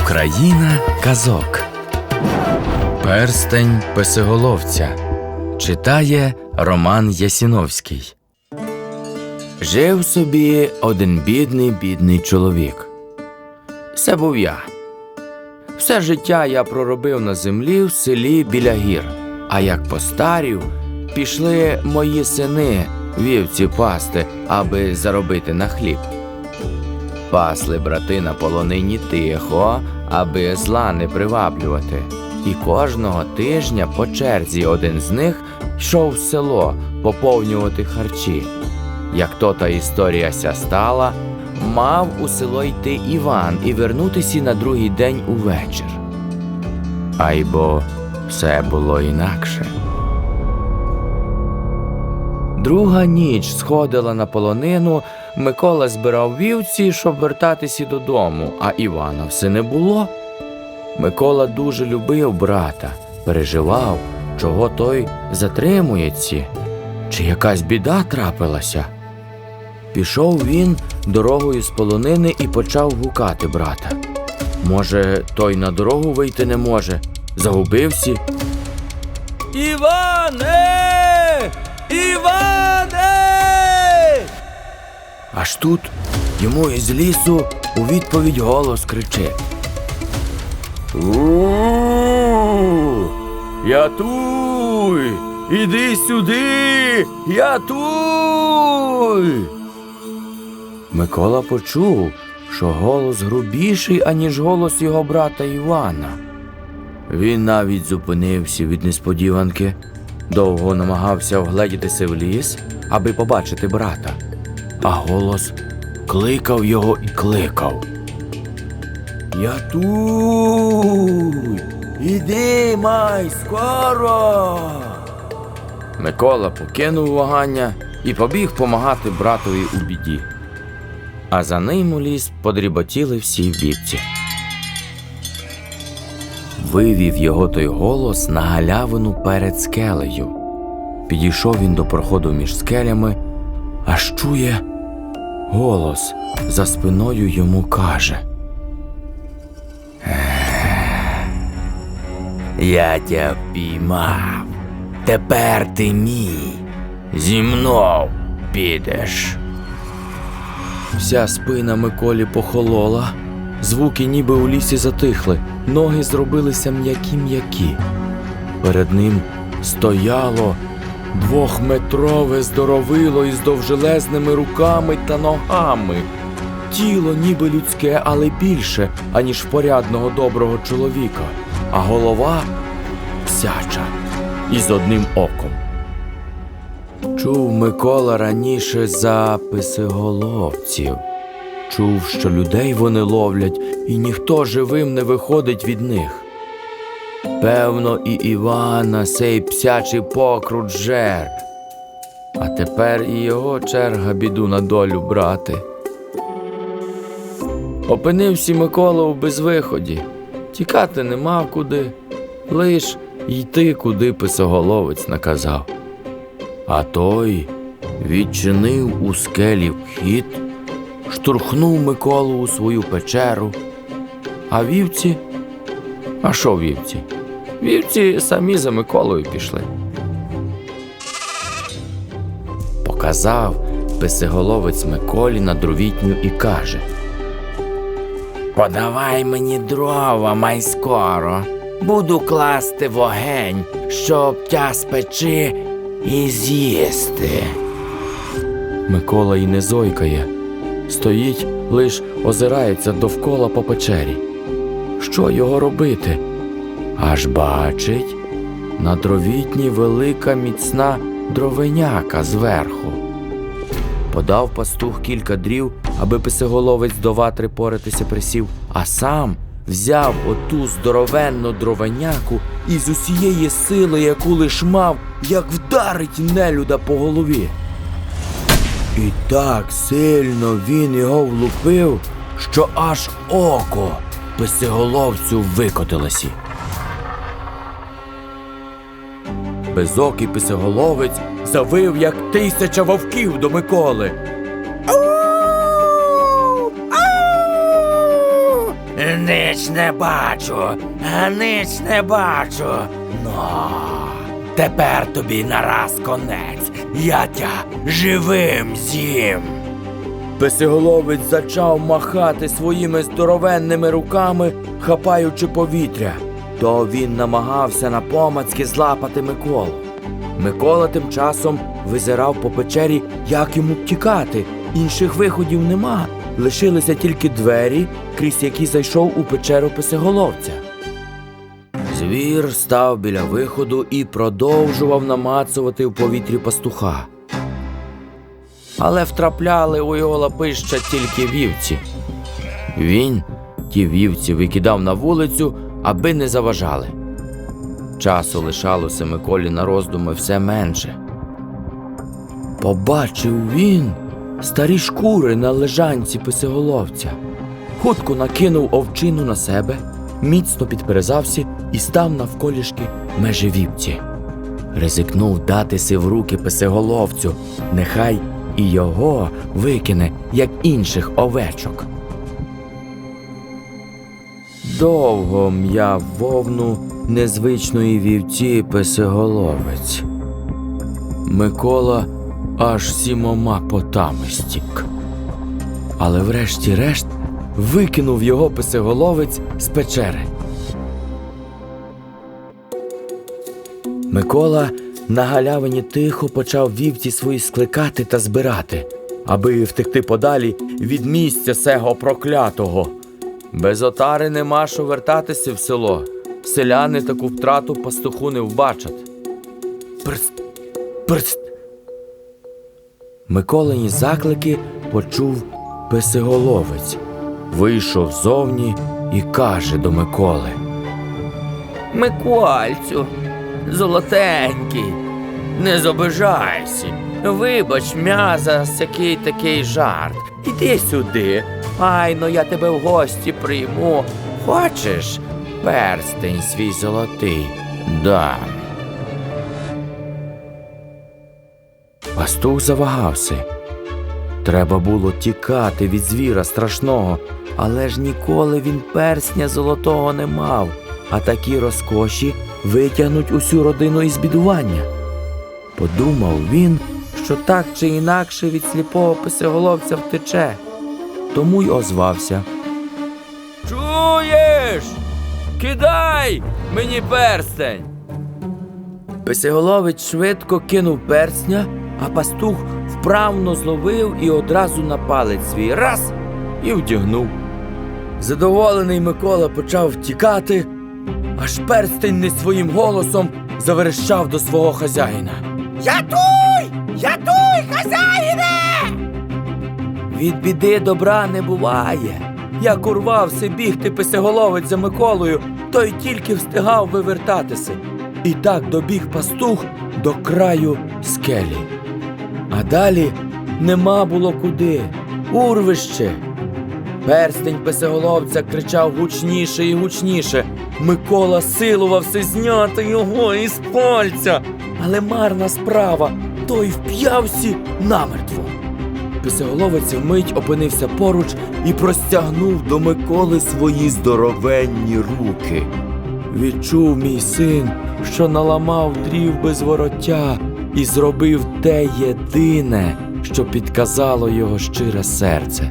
Україна казок. Перстень песиголовця. Читає Роман Ясіновський. Жив собі один бідний бідний чоловік. Це був я. Все життя я проробив на землі в селі біля гір. А як постарів, пішли мої сини вівці пасти, аби заробити на хліб. Пасли брати на полонині тихо, аби зла не приваблювати. І кожного тижня по черзі один з них йшов в село поповнювати харчі. Як то та історія ся стала, мав у село йти Іван і вернутися на другий день увечір. Айбо все було інакше. Друга ніч сходила на полонину, Микола збирав вівці, щоб вертатися додому, а Івана все не було. Микола дуже любив брата, переживав, чого той затримується, чи якась біда трапилася. Пішов він дорогою з полонини і почав гукати брата. Може, той на дорогу вийти не може, загубився. Іване! Іване! Аж тут йому із лісу у відповідь голос кричить. У, я туй! Іди сюди! Я туй! Микола почув, що голос грубіший, аніж голос його брата Івана. Він навіть зупинився від несподіванки, довго намагався вгледітися в ліс, аби побачити брата, а голос кликав його і кликав. Я тут. Іди, май, скоро. Микола покинув вагання і побіг помагати братові у біді. А за ним у ліс подріботіли всі вівці. Вивів його той голос на галявину перед скелею. Підійшов він до проходу між скелями, аж чує голос за спиною йому каже. Я тя впіймав. Тепер ти мій. Зі мною підеш. Вся спина Миколі похолола, звуки ніби у лісі затихли, ноги зробилися м'які-м'які. Перед ним стояло двохметрове здоровило із довжелезними руками та ногами. Тіло ніби людське, але більше, аніж порядного доброго чоловіка, а голова псяча із одним оком. Чув Микола раніше записи головців. Чув, що людей вони ловлять, і ніхто живим не виходить від них. Певно, і Івана сей псячий покрут жер. А тепер і його черга біду на долю брати. Опинився Микола у безвиході. Тікати не мав куди, лиш йти, куди писоголовець наказав. А той відчинив у скелі вхід, штурхнув Миколу у свою печеру. А вівці? А що вівці? Вівці самі за Миколою пішли. Показав писиголовець Миколі на дровітню і каже Подавай мені дрова, май скоро. Буду класти вогень, щоб тя спечи і з'їсти. Микола і не зойкає. Стоїть, лиш озирається довкола по печері. Що його робити? Аж бачить на дровітні велика міцна дровеняка зверху. Подав пастух кілька дрів, аби писиголовець до ватри поратися присів, а сам взяв оту здоровенну дровеняку і з усієї сили, яку лиш мав, як вдарить нелюда по голові. І так сильно він його влупив, що аж око писиголовцю викотилося. Безокий писиголовець завив, як тисяча вовків до Миколи. Нич не бачу, нич не бачу. Но тепер тобі нараз конець. Я тя живим з'їм. Песиголовець зачав махати своїми здоровенними руками, хапаючи повітря. То він намагався напомацьки злапати Миколу. Микола тим часом визирав по печері, як йому втікати. Інших виходів нема. Лишилися тільки двері, крізь які зайшов у печеру писиголовця. Звір став біля виходу і продовжував намацувати в повітрі пастуха. Але втрапляли у його лапища тільки вівці. Він ті вівці викидав на вулицю, аби не заважали. Часу лишалося Миколі на роздуми все менше. Побачив він старі шкури на лежанці писиголовця. Хутко накинув овчину на себе, міцно підперезався і став навколішки межі вівці. Ризикнув датися в руки писиголовцю, нехай і його викине, як інших овечок. Довго м'яв вовну незвичної вівці песиголовець. Микола аж сімома потами стік. Але врешті-решт викинув його песиголовець з печери. Микола на галявині тихо почав вівці свої скликати та збирати, аби втекти подалі від місця сего проклятого. Без отари нема що вертатися в село. Селяни таку втрату пастуху не вбачать. Прст, прст. Миколині заклики почув песиголовець. Вийшов зовні і каже до Миколи. Микольцю, золотенький, не зобижайся. Вибач м'я за сякий такий жарт. Іди сюди. Айно я тебе в гості прийму. Хочеш перстень свій золотий? Дам. Пастух завагався. Треба було тікати від звіра страшного, але ж ніколи він персня золотого не мав, а такі розкоші витягнуть усю родину із бідування. Подумав він, що так чи інакше від сліпого писиголовця втече, тому й озвався. Чуєш? Кидай мені перстень. Писиголовець швидко кинув персня, а пастух вправно зловив і одразу на палець свій раз і вдягнув. Задоволений Микола почав втікати, аж перстень не своїм голосом заверещав до свого хазяїна. Ятуй! Ятуй, хазяїне! Від біди добра не буває. Як урвався бігти писиголовець за Миколою, той тільки встигав вивертатися. І так добіг пастух до краю скелі. А далі нема було куди. Урвище. Перстень писиголовця кричав гучніше і гучніше. Микола силувався зняти його із пальця. Але марна справа, той вп'явся намертво. Писиголовець вмить опинився поруч і простягнув до Миколи свої здоровенні руки. Відчув мій син, що наламав дрів без вороття і зробив те єдине, що підказало його щире серце.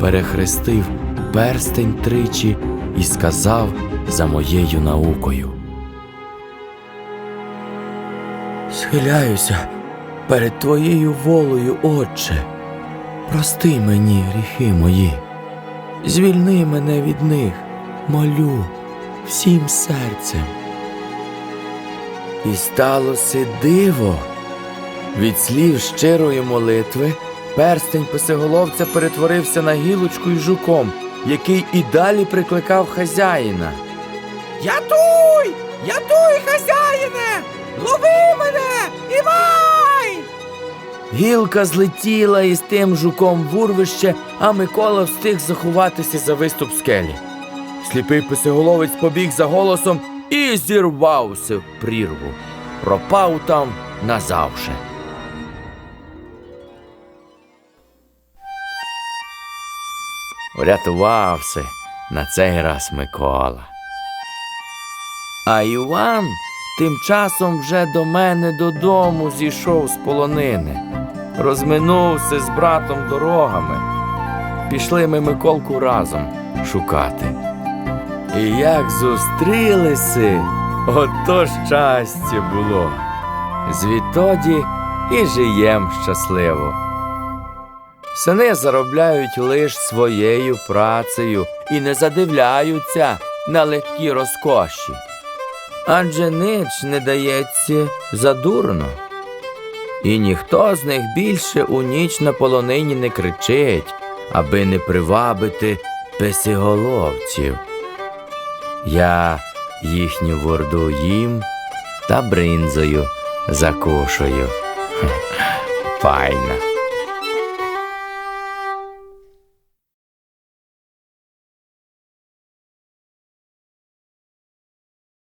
Перехрестив перстень тричі і сказав за моєю наукою. Схиляюся перед твоєю волею, Отче. Прости мені гріхи мої, звільни мене від них, молю всім серцем. І сталося диво. Від слів щирої молитви перстень писиголовця перетворився на гілочку із жуком, який і далі прикликав хазяїна. Ятуй! Ятуй, хазяїне! Лови мене! Івай! Гілка злетіла із тим жуком в урвище, а Микола встиг заховатися за виступ скелі. Сліпий писиголовець побіг за голосом і зірвався в прірву. Пропав там назавше. Врятувався, на цей раз Микола. А Іван тим часом вже до мене додому зійшов з полонини. Розминувся з братом дорогами. Пішли ми Миколку разом шукати. І як зустрілися, ото щастя було. Звідтоді і жиєм щасливо. Сини заробляють лиш своєю працею і не задивляються на легкі розкоші. Адже нич не дається задурно. І ніхто з них більше у ніч на полонині не кричить, аби не привабити песиголовців. Я їхню ворду їм та бринзою закушую. Файна.